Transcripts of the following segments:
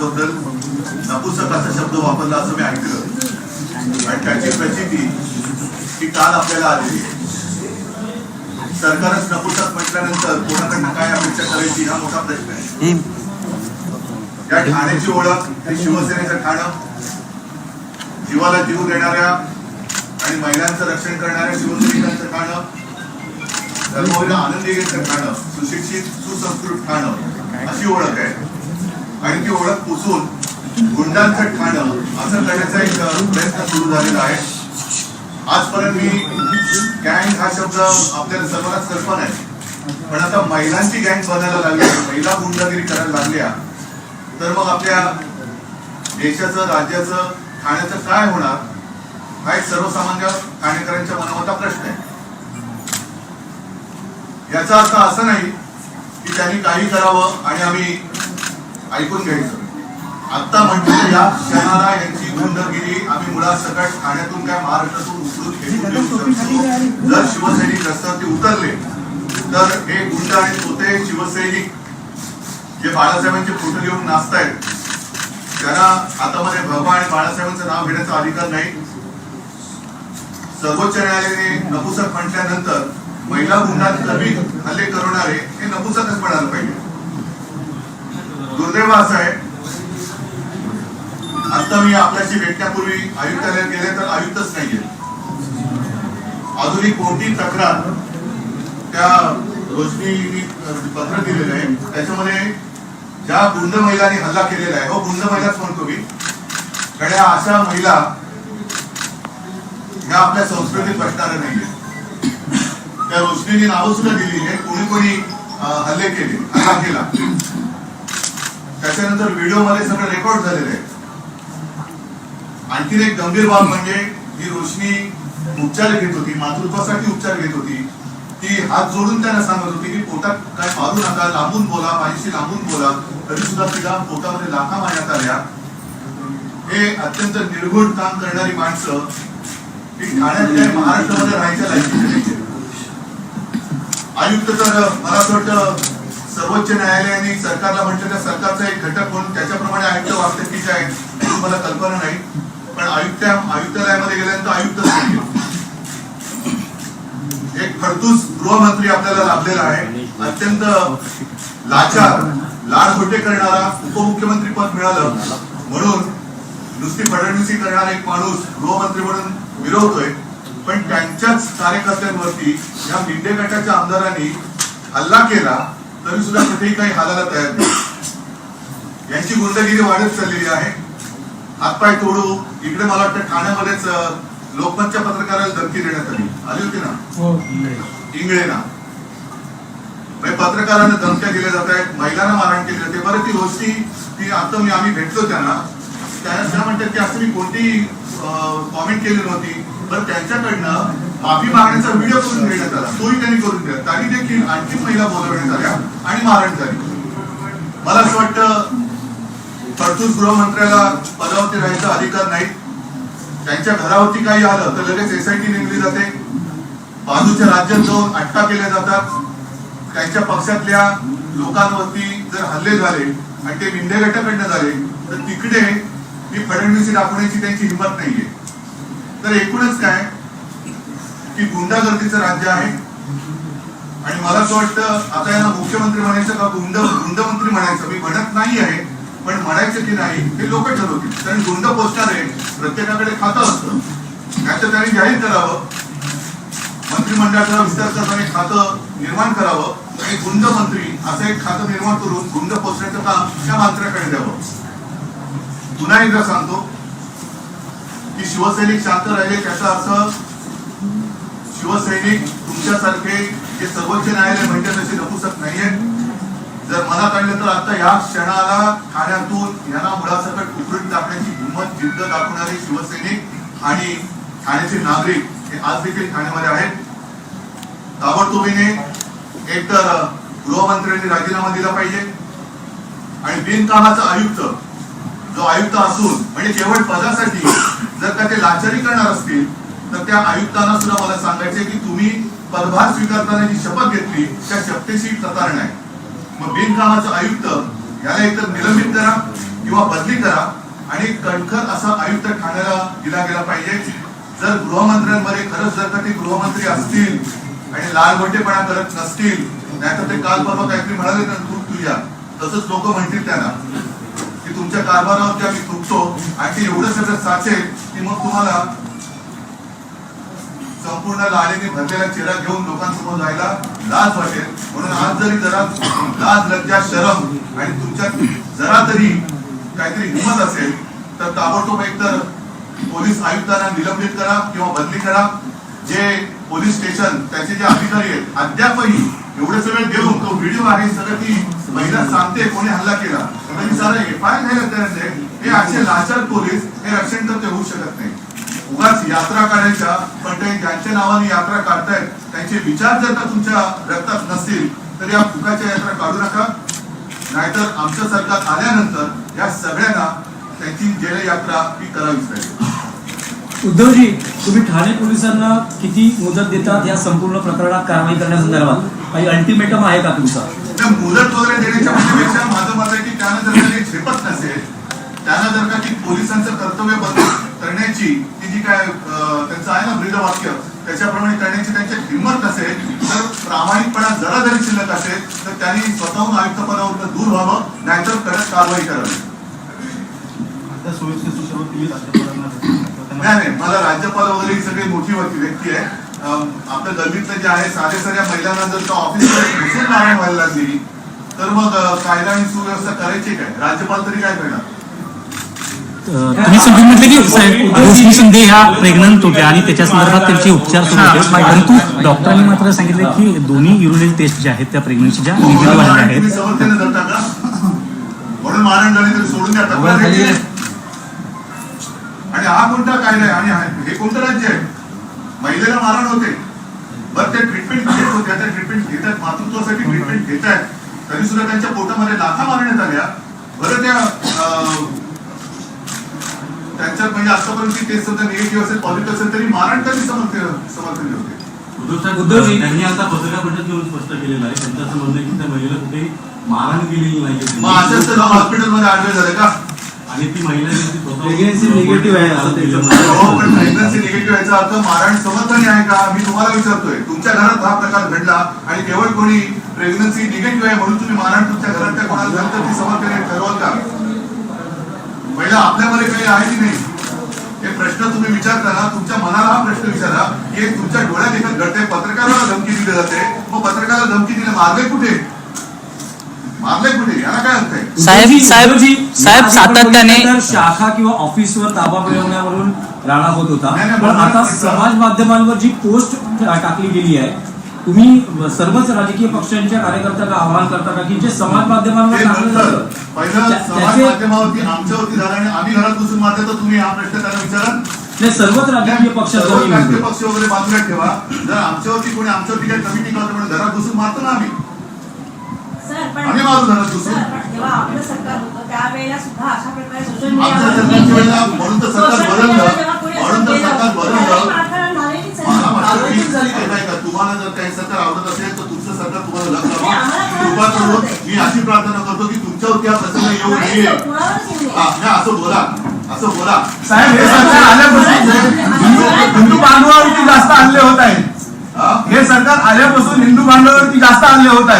बद्दल नपुसक असा शब्द वापरला असं मी ऐकलं. आणि त्याची प्रचिती ही काल आपल्याला आहे. सरकारच नपुसक म्हटल्यानंतर कोणाकडनं काय अपेक्षा करायची हा मोठा प्रश्न आहे. या ठाण्याची ओळख ही शिवसेनेचं ठाणं जीवाला जीव देणाऱ्या आणि महिलांचं रक्षण करणाऱ्या शिवसैनिकांचं ठाणं धर्मवीर आनंदीचं ठाणं सुशिक्षित सुसंस्कृत ठाणं अशी ओळख आहे. आणि ती ओळख पुसून गुंडांचं ठाणं असं करण्याचा एक प्रयत्न सुरू झालेला आहे. आजपर्यंत मी गँग हा शब्द आपल्याला सर्वांना कल्पना आहे. पण आता महिलांची गँग बनायला लागली महिला गुंडागिरी करायला लागल्या. तर मग आपल्या देशाचं राज्याचं ठाण्याचं काय होणार? हा एक सर्वसामान्य ठाणेकरांच्या मनामधला प्रश्न आहे. याचा अर्थ असं नाही की त्यांनी काही करावं आणि आम्ही ऐकून घ्यायचं. आता म्हणजे या क्षणाला यांची गुंडगिरी आम्ही मुळात सकट ठाण्यातून काय महाराष्ट्रातून उचलून जर शिवसैनिक रस्त्यावरती उतरले तर हे गुंड आणि तोते शिवसैनिक जे बाळासाहेबांचे फोटो घेऊन नाचतायत त्यांना हातामध्ये भगवा आणि बाळासाहेबांचं नाव घेण्याचा अधिकार नाही. सर्वोच्च न्यायालयाने नपुसक म्हटल्यानंतर महिला गुंडांकरवी हल्ले करणारे हे नपुसकच म्हणायला पाहिजे. दुर्दैव असं आहे आता मी आपल्याशी भेटण्यापूर्वी आयुक्तालयात गेले तर आयुक्तच नाहीये. अजूनही कोणती तक्रार त्या रोशनी पत्र दिलेलं आहे. त्याच्यामध्ये ज्या गुंड महिलांनी हल्ला केलेला आहे हो गुंड महिलाच म्हणतो मी कारण अशा महिला ह्या आपल्या संस्कृतीत बसणाऱ्या नाहीये त्या रोशनीने नावं सुद्धा दिली आहे कोणी कोणी हल्ले केले हल्ला केला. त्याच्यानंतर व्हिडिओमध्ये सगळं रेकॉर्ड झालेलं आहे. आणखीन एक गंभीर बाब म्हणजे ही रोशनी उपचार घेत होती मातृत्वासाठी उपचार घेत होती ती हात जोडून त्यांना सांगत होती की पोटात काय मारू नका लांबून बोला माझ्याशी लांबून बोला तरी सुद्धा तिला पोटामध्ये लाखा मारण्यात आल्या. हे अत्यंत निर्घुण काम करणारी माणसं ही ठाण्यातल्या महाराष्ट्रामध्ये राहायच्या लायकीची आयुक्त तर मला असं वाटतं सर्वोच्च न्यायालयाने सरकारला म्हटलं त्या सरकारचा एक घटक म्हणून त्याच्याप्रमाणे आयुक्त वागणुकीचे आहे म्हणून मला कल्पना नाही. पण आयुक्त आयुक्तालयामध्ये गेल्यानंतर आयुक्त एक खडतूस गृहमंत्री आपल्याला लाभलेला आहे. अत्यंत लाचार लाडघोटे करणारा उपमुख्यमंत्री पद मिळालं. म्हणून नुसती फडणवीसी करणारा एक माणूस गृहमंत्री म्हणून विरोधतोय पण त्यांच्याच कार्यकर्त्यांवरती या मिंडे गटाच्या आमदारांनी हल्ला केला. तरी सुद्धा कुठेही काही हालायला तयार नाही. यांची गुंडगिरी वाढत चाललेली आहे. हातपाय तोडू इकडे मला वाटतं ठाण्यामध्येच लोकमतच्या पत्रकाराला धमकी देण्यात आली. आली होती ना? इंगळे ना म्हणजे पत्रकारांना धमक्या दिल्या जात आहेत महिलांना मारहाण केली जाते. बरं ती गोष्टी ती आता मी आम्ही भेटलो त्यांना. त्या त्या म्हणतात की असं मी कोणती कॉमेंट केली नव्हती. पण त्यांच्याकडनं माफी मागण्याचा व्हिडिओ करून घेण्यात आला. तोही त्यांनी करून दिला. तरी देखील आणखी महिला बोलवण्यात आल्या आणि मारण झाली. मला असं वाटतं तरतूद गृहमंत्र्याला पदावरती राहायचा अधिकार नाही. त्यांच्या घरावरती काही आलं तर लगेच एसआयटी नेमली जाते. बाजूच्या राज्यात जाऊन अटका केल्या जातात. त्यांच्या पक्षातल्या लोकांवरती जर हल्ले झाले आणि ते विंडे गटाकडनं झाले तर तिकडे मी फडणवीस दाखवण्याची त्यांची हिंमत नाहीये. तर एकूणच काय की गुंडागर्दीचं राज्य आहे. आणि मला असं वाटतं आता यांना मुख्यमंत्री म्हणायचं का गुंड गुंडमंत्री म्हणायचं? मी म्हणत नाही आहे पण म्हणायचं की नाही हे लोक ठरवतील. कारण गुंड पोचणारे प्रत्येकाकडे खातं असतं. त्याचं त्यांनी जाहीर करावं. मंत्रिमंडळाचा विस्तार करताना एक खातं निर्माण करावं. आणि गुंड मंत्री असं एक खातं निर्माण करून गुंड पोचण्याचं काम त्या मंत्र्याकडे द्यावं. पुन्हा एकदा सांगतो की शिवसैनिक शांत राहिले त्याचा अर्थ शिवसैनिक तुमच्यासारखे जे सर्वोच्च न्यायालय म्हणते तसे नपुसक नाहीये. जर मनात आणलं तर आता या क्षणाला ठाण्यातून यांना मुळासकट उघडून टाकण्याची हिंमत जिद्द दाखवणारे शिवसैनिक आणि ठाण्याचे नागरिक हे आज देखील ठाण्यामध्ये आहेत. ताबडतोबीने एकतर गृहमंत्र्यांनी राजीनामा दिला पाहिजे. आणि बिनकामाचा आयुक्त जो आयुक्त असून म्हणजे केवळ पदासाठी जर का ते लाचारी करणार असतील तर त्या आयुक्तांना सुद्धा मला सांगायचे की तुम्ही पदभार स्वीकारताना जी शपथ घेतली त्या शपथेची प्रतारण आहे. मग बिनकामाचं आयुक्त याला एकतर निलंबित करा किंवा बदली करा आणि कणखर असा आयुक्त ठाण्याला दिला गेला पाहिजे. जर गृहमंत्र्यांमध्ये खरंच जर का ते गृहमंत्री असतील आणि लाल मोठेपणा करत नसतील नाहीतर ते काल परवा काहीतरी म्हणाले ना तू तुझ्या. तसंच लोक म्हणतील त्यांना की तुमच्या कारभारावर त्या मी तुटतो आणि ते एवढं सगळं साचेल की मग तुम्हाला संपूर्ण लालेने भरलेला चेहरा घेऊन लोकांसमोर जायला लाज वाटेल. म्हणून आज जरी जरा लाज लज्जा शरम आणि तुमच्या जरा तरी काहीतरी हिंमत असेल तर ताबडतोब एकतर पोलीस आयुक्तांना निलंबित करा किंवा बदली करा. जे पोलीस स्टेशन त्याचे जे अधिकारी आहेत अद्यापही एवढे सगळे देऊन तो व्हिडिओ आहे सगळं ती महिला सांगते कोणी हल्ला केला. म्हणजे सारा एफ आय घ्यायला नाही हे असे लाचार पोलीस हे रक्षण तर ते होऊ शकत नाही. उगाच यात्रा काढायच्या पण ते ज्यांच्या नावाने यात्रा काढतायत त्यांचे विचार जर का तुमच्या रक्तात नसतील तर या फुकाच्या यात्रा काढू नका. नाहीतर आमचं सरकार आल्यानंतर या सगळ्यांना त्यांची जेल यात्रा ही करावीच लागेल. उद्धवजी तुम्ही ठाणे पोलिसांना किती मुदत देतात या संपूर्ण प्रकरणात कारवाई करण्यासंदर्भात? काही अल्टिमेटम आहे का तुमचा? मुदत वगैरे देण्याच्या म्हणण्यापेक्षा माझं मत आहे की त्यानं जर का झेपत नसेल त्यानं जर का ती पोलिसांचं कर्तव्य करण्याची काय त्यांचं आहे ना ब्रीदवाक्य? त्याच्याप्रमाणे करण्याची त्यांची हिंमत नसेल तर प्रामाणिकपणा जरा जरी शिल्लक असेल तर त्यांनी स्वतःहून आयुक्त पदावर दूर व्हावं नाहीतर कडक कारवाई करावी. नाही नाही मला राज्यपाल वगैरे ही सगळी मोठी व्यक्ती आहे. आपल्या गल्लीतलं जे आहे साध्या साध्या महिलांना जर का ऑफिसमध्ये घुसून व्हायला लागली तर मग कायदा आणि सुव्यवस्था करायची काय? राज्यपाल तरी काय करणार? तुम्ही समजून म्हटलं की साहेब रोशनी शिंदे ह्या प्रेग्नंट होत्या आणि त्याच्या संदर्भात त्यांचे उपचार सुरू होते. परंतु डॉक्टरांनी मात्र सांगितलं की दोन्ही युरोनिल टेस्ट ज्या आहेत त्या प्रेग्नन्सीच्या निगेटिव्ह आलेल्या मारण आहेत. आणि हा कोणता कायदा आहे? आणि हा- कोणतं राज्य आहे? महिलेला मारण होते. बरं ते ट्रीटमेंट घेत होत्या त्या ट्रीटमेंट घेत आहेत मातृत्वासाठी ट्रीटमेंट घेत आहेत तरी सुद्धा त्यांच्या पोटामध्ये लाथा मारण्यात आल्या. बरं त्या त्यांच्यात म्हणजे आतापर्यंत टेस्ट समजा निगेटिव्ह असेल पॉझिटिव्ह असेल तरी मारण तरी समर्थन समर्थन होते उद्धव त्यांनी आता पत्रकार घेऊन स्पष्ट केलेलं आहे. त्यांचं असं म्हणणं की त्या महिलेला कुठेही मारहाण केलेली नाही असंच तर हॉस्पिटलमध्ये ऍडमिट झाले का? आणि ती महिला negative आहे असं हो पण प्रेग्नन्सी निगेटिव्ह याचा अर्थ मारण समर्थन आहे का? मी तुम्हाला विचारतोय. तुमच्या घरात हा प्रकार घडला आणि केवळ कोणी प्रेग्नन्सी निगेटिव्ह आहे म्हणून तुम्ही मारण तुमच्या घरात त्या कोणाला झालं तर ती समर्थन ठरवाल का पहिला आपल्यामध्ये काही आहे की नाही? हे प्रश्न तुम्ही विचारताना तुमच्या मनाला हा प्रश्न विचारा की तुमच्या डोळ्यात एखाद घडते पत्रकाराला धमकी दिली जाते. मग पत्रकाराला धमकी दिली मारले कुठे? मारले कुठे? याला काय अर्थ आहे? साहेब- साहेब- साहेब सातत्याने- शाखा किंवा ऑफिसवर ताबा मिळवण्यावरून राणा होत होता. पण आता समाज माध्यमांवर जी पोस्ट टाकली गेली आहे तुम्ही सर्वच राजकीय पक्षांच्या कार्यकर्त्यांना आवाहन करता का की जे समाज माध्यमांवर पहिलं समाज माध्यमावरती आमच्यावरती झालं आणि आम्ही घरात घुसून मारलं तर तुम्ही हा प्रश्न त्यांना विचारा. नाही, सर्वच राजकीय पक्ष राजकीय. पक्ष वगैरे बाजूला ठेवा. जर आमच्यावरती कोणी आमच्यावरती काही कमी टीका म्हणून घरात घुसून मारतो ना आम्ही. आम्ही मारू घरात आपलं सरकार होतं त्यावेळेला सुद्धा अशा प्रकारे सोशल वेळेला म्हणून तर सरकार बदललं. म्हणून तर सरकार बदललं. वाटतं की ऐका, ऐका, तुम्हाला जर काही सरकार आवडत असेल तर तुमचं सरकार तुम्हाला. कृपा करून मी अशी प्रार्थना करतो की तुमच्यावरती हा प्रसंग येऊ नये. हा असं बोला. असं बोला. साहेब हे सरकार आल्यापासून हिंदू हिंदू बांधवावरती जास्त हल्ले होत आहेत. हा? सरकार आल्यापासून हिंदू बांधवावरती जास्त हल्ले होत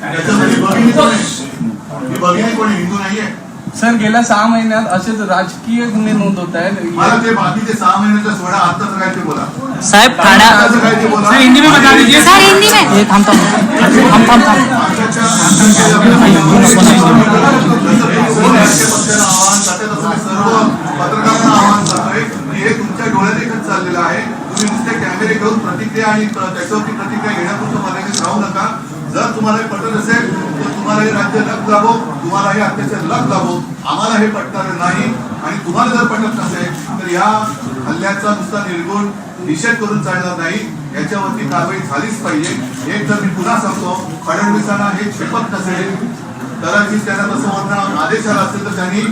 त्याच्यामध्ये आहे ही भगिनी कोणी हिंदू नाहीये. सर गेल्या सहा महिन्यात असेच राजकीय गुन्हे नोंद होत मला आहेत ते बाकीचे सहा महिन्याचा सोडा आत्ताच काय ते बोला. साहेब ठाण्या आत्ताचं काय ते बोला. सर हिंदी में बता दीजिए सर हिंदी में थांब थांब. थांब थांब थांब. मी सर्व पत्रकारांना आव्हान करतोय की हे तुमच्या डोळ्यात एकच चाललेलं आहे. तुम्ही नुसते कॅमेरे घेऊन प्रतिक्रिया आणि त्याच्यावरती प्रतिक्रिया घेण्यापुरतं मर्यादित राहू नका. जर तुम्हाला पटत असेल तुम्हाला हे राज्य लग लाभो तुम्हाला हे अत्याचार लग लाभो आम्हाला हे पटणार नाही. आणि तुम्हाला जर पटत नसेल तर या हल्ल्याचा नुसता निर्गुण निषेध करून चालणार नाही. याच्यावरती कारवाई झालीच पाहिजे. एक तर मी पुन्हा सांगतो फडणवीसांना हे झेपत नसेल. कदाचित त्यांना तसं म्हणणं आदेश आला असेल तर त्यांनी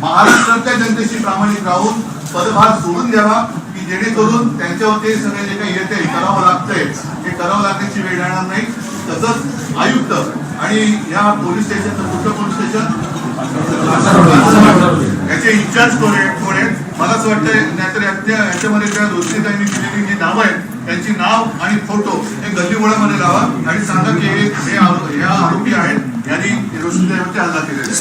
महाराष्ट्रातल्या जनतेशी प्रामाणिक राहून पदभार सोडून द्यावा की जेणेकरून त्यांच्यावरती सगळे जे काही येते करावं लागतंय. ते करावं लागण्याची वेळ येणार नाही. तसंच आयुक्त आणि या पोलीस स्टेशनचं कुठलं पोलीस स्टेशन? याचे इन्चार्ज कोण आहे कोण आहेत? मला असं वाटतं नाहीतर याच्यामध्ये त्या रोजनीताईंनी दिलेली जी नावं आहेत त्यांची नाव आणि फोटो हे गल्लीबोळामध्ये लावा आणि सांगा की हे आरो- आरोपी आहेत यांनी रोशनीताईवरती हल्ला केलेला